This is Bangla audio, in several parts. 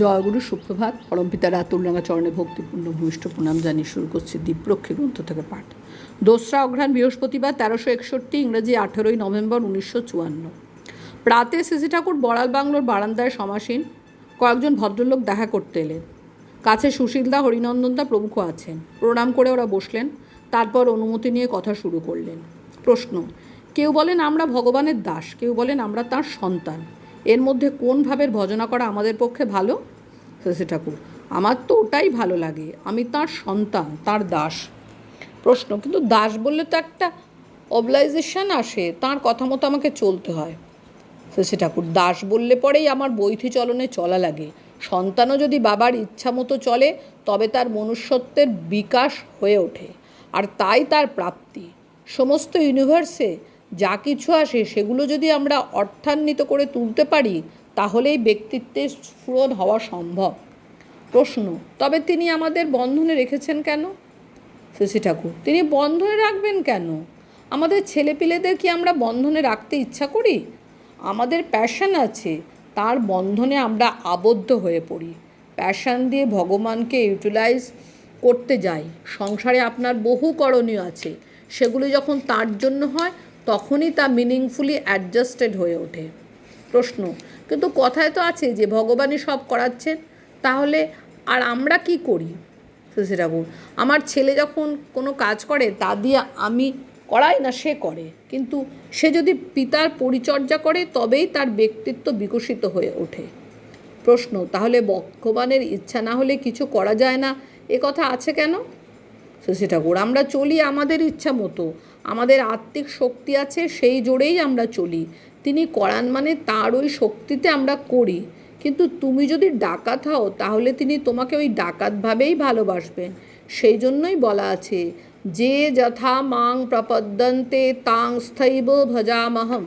জয়গুরু সুপ্রভাত, পরমপিতা রাতুলরাঙা চরণে ভক্তিপূর্ণ ভূমিষ্ঠ প্রণাম জানিয়ে শুরু করছি দ্বীপরক্ষী গ্রন্থ থেকে পাঠ। দোসরা অঘ্রাণ বৃহস্পতিবার তেরোশো একষট্টি ইংরেজি আঠেরোই নভেম্বর উনিশশো চুয়ান্ন। প্রাতে সিসি ঠাকুর বড়াল বাংলোর বারান্দায় সমাসীন কয়েকজন ভদ্রলোক দেখা করতে এলেন। কাছে সুশীলদা হরিনন্দনদা প্রমুখ আছেন। প্রণাম করে ওরা বসলেন, তারপর অনুমতি নিয়ে কথা শুরু করলেন। প্রশ্ন, কেউ বলেন আমরা ভগবানের দাস, কেউ বলেন আমরা তার সন্তান। এর মধ্যে কোন ভাবের ভজনা করা আমাদের পক্ষে ভালো? শশী ঠাকুর, আমার তো ওটাই ভালো লাগে। আমি তার সন্তান, তার দাস। প্রশ্ন, কিন্তু দাস বললে তো একটা অবলাইজেশন আসে, তার কথা মতো আমাকে চলতে হয়। শশী ঠাকুর, দাস বললে পরেই আমার বৈথি চলনে চলা লাগে। সন্তানও যদি বাবার ইচ্ছা মতো চলে, তবে তার মনুষ্যত্বের বিকাশ হয়ে ওঠে। আর তাই তার প্রাপ্তি। সমস্ত ইউনিভার্সে যা কিছু আসে সেগুলো যদি আমরা অর্থান্বিত করে তুলতে পারি, তাহলেই ব্যক্তিত্বের স্ফুরণ হওয়া সম্ভব। প্রশ্ন, তবে তিনি আমাদের বন্ধনে রেখেছেন কেন? শশী ঠাকুর, তিনি বন্ধনে রাখবেন কেন? আমাদের ছেলেপিলেদের কি আমরা বন্ধনে রাখতে ইচ্ছা করি? আমাদের প্যাশন আছে, তার বন্ধনে আমরা আবদ্ধ হয়ে পড়ি। প্যাশন দিয়ে ভগবানকে ইউটিলাইজ করতে যাই। সংসারে আপনার বহু করণীয় আছে, সেগুলো যখন তার জন্য হয় তখনই তা মিনিংফুলি অ্যাডজাস্টেড হয়ে ওঠে। প্রশ্ন, কিন্তু কথায় তো আছে যে ভগবানই সব করাচ্ছেন তাহলে আর আমরা কি করি? শশী ঠাকুর আমার ছেলে যখন কোনো কাজ করে, তা দিয়ে আমি করাই না, সে করে। কিন্তু সে যদি পিতার পরিচর্যা করে, তবেই তার ব্যক্তিত্ব বিকশিত হয়ে ওঠে। প্রশ্ন, তাহলে ভগবানের ইচ্ছা না হলে কিছু করা যায় না? এ কথা আছে কেন? শশী ঠাকুর আমরা চলি আমাদের ইচ্ছা মতো। আমাদের আত্মিক শক্তি আছে, সেই জোরেই আমরা চলি। তিনি করান মানে তার ওই শক্তিতে আমরা করি। কিন্তু তুমি যদি ডাকাত হও, তাহলে তিনি তোমাকে ওই ডাকাতভাবেই ভালোবাসবেন সেই জন্যই বলা আছে, যে যথা মাং প্রপদ্যন্তে তাং স্থৈব ভজামহম।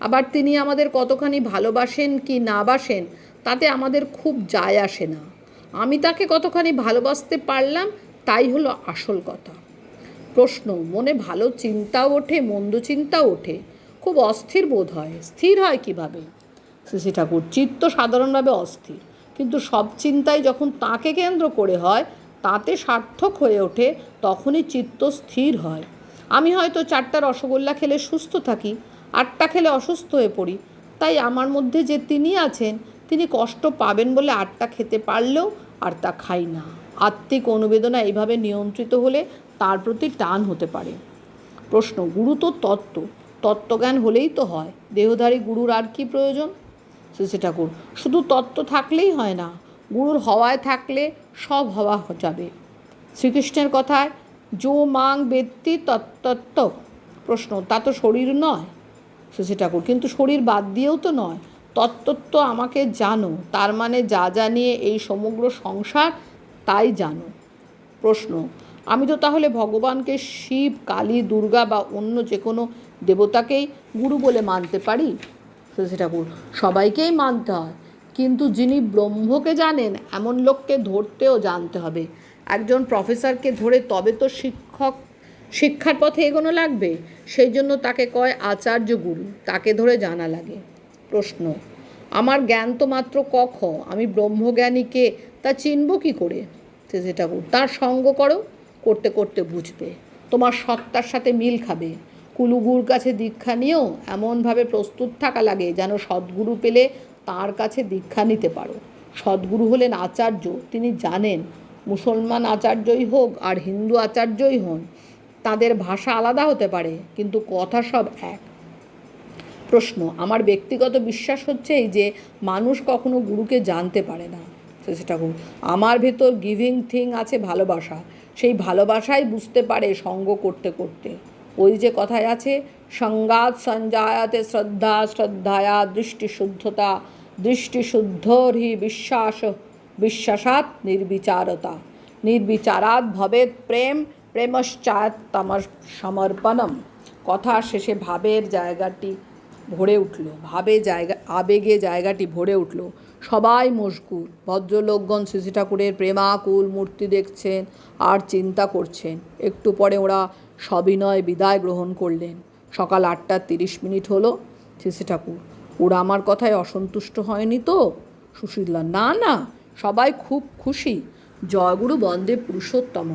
আবার তিনি আমাদের কতখানি ভালোবাসেন কি না বাসেন, তাতে আমাদের খুব যায় আসে না। আমি তাকে কতখানি ভালোবাসতে পারলাম, তাই হলো আসল কথা। প্রশ্ন, মনে ভালো চিন্তাও ওঠে, মন্দ চিন্তা ওঠে। খুব অস্থির বোধ হয়, স্থির হয় কীভাবে? শ্রী ঠাকুর, চিত্ত সাধারণভাবে অস্থির। কিন্তু সব চিন্তাই যখন তাকে কেন্দ্র করে হয়, তাতে সার্থক হয়ে ওঠে, তখনই চিত্ত স্থির হয়। আমি হয়তো চারটা রসগোল্লা খেলে সুস্থ থাকি, আটটা খেলে অসুস্থ হয়ে পড়ি, তাই আমার মধ্যে যে তিনি আছেন, তিনি কষ্ট পাবেন বলে আটটা খেতে পারলেও আর তা খাই না। আত্মিক অনুবেদনা এইভাবে নিয়ন্ত্রিত হলে তার প্রতি টান হতে পারে। প্রশ্ন, গুরু তো তত্ত্ব। তত্ত্বজ্ঞান হলেই তো হয়। দেহধারী গুরুর আর কি প্রয়োজন? শ্রী ঠাকুর, শুধু তত্ত্ব থাকলেই হয় না, গুরুর হওয়ায় থাকলে সব হওয়া যাবে। শ্রীকৃষ্ণের কথায়, যো মাং ব্যক্তি তত্তত্ত্ব প্রশ্ন, তা তো শরীর নয়? শশী ঠাকুর, কিন্তু শরীর বাদ দিয়েও তো নয়। তত্ত্বত্ব আমাকে জানো, তার মানে যা জানিয়ে এই সমগ্র সংসার, তাই জানো। প্রশ্ন, আমি তো তাহলে ভগবানকে শিব, কালী, দুর্গা বা অন্য যে কোনো দেবতাকেই গুরু বলে মানতে পারি? শশী ঠাকুর সবাইকেই মানতে হয়। কিন্তু যিনি ব্রহ্মকে জানেন, এমন লোককে ধরতেও জানতে হবে। একজন প্রফেসরকে ধরে তবে তো শিক্ষক, শিক্ষার পথে এগোনো লাগবে। সেই জন্য তাকে কয় আচার্য গুরু, তাকে ধরে জানা লাগে। প্রশ্ন। আমার জ্ঞান তো মাত্র কখ আমি ব্রহ্মজ্ঞানীকে তা চিনব কী করে? তেজে ঠাকুর তার সঙ্গ করো, করতে করতে বুঝবে। তোমার সত্তার সাথে মিল খাবে। কুলুগুর কাছে দীক্ষা নিয়েও এমনভাবে প্রস্তুত থাকা লাগে যেন সদ্গুরু পেলে তার কাছে দীক্ষা নিতে পারো। সদ্গুরু হলেন আচার্য, তিনি জানেন মুসলমান আচার্যই হোক আর হিন্দু আচার্যই হন, তাদের ভাষা আলাদা হতে পারে, কিন্তু কথা সব এক। প্রশ্ন। আমার ব্যক্তিগত বিশ্বাস হচ্ছে এই যে মানুষ কখনো গুরুকে জানতে পারে না। শশী ঠাকুর আমার ভেতর গিভিং থিং আছে ভালোবাসা। সেই ভালোবাসাই বুঝতে পারে সঙ্গ করতে করতে। ওই যে কথায় আছে, সংগাত সঞ্জায়াতে শ্রদ্ধা, শ্রদ্ধায়া দৃষ্টিশুদ্ধতা দৃষ্টিশুদ্ধর হি বিশ্বাস, বিশ্বাসাৎ নির্বিচারতা। নির্বিচারাৎ ভবেদ প্রেম প্রেমশ্চাত তমর সমর্পণম। কথা শেষে ভাবের জায়গাটি ভরে উঠল। ভাবে জায়গা, আবেগে জায়গাটি ভরে উঠল। সবাই মশগুল। ভদ্রলোকগণ শ্রী ঠাকুরের প্রেমাকুল মূর্তি দেখছেন আর চিন্তা করছেন। একটু পরে ওরা সবিনয় বিদায় গ্রহণ করলেন। সকাল আটটা তিরিশ মিনিট হলো। শ্রী ঠাকুর, ওরা আমার কথায় অসন্তুষ্ট হয়নি তো? সুশীলা, না না, সবাই খুব খুশি। জয়গুরু বন্দে পুরুষোত্তম।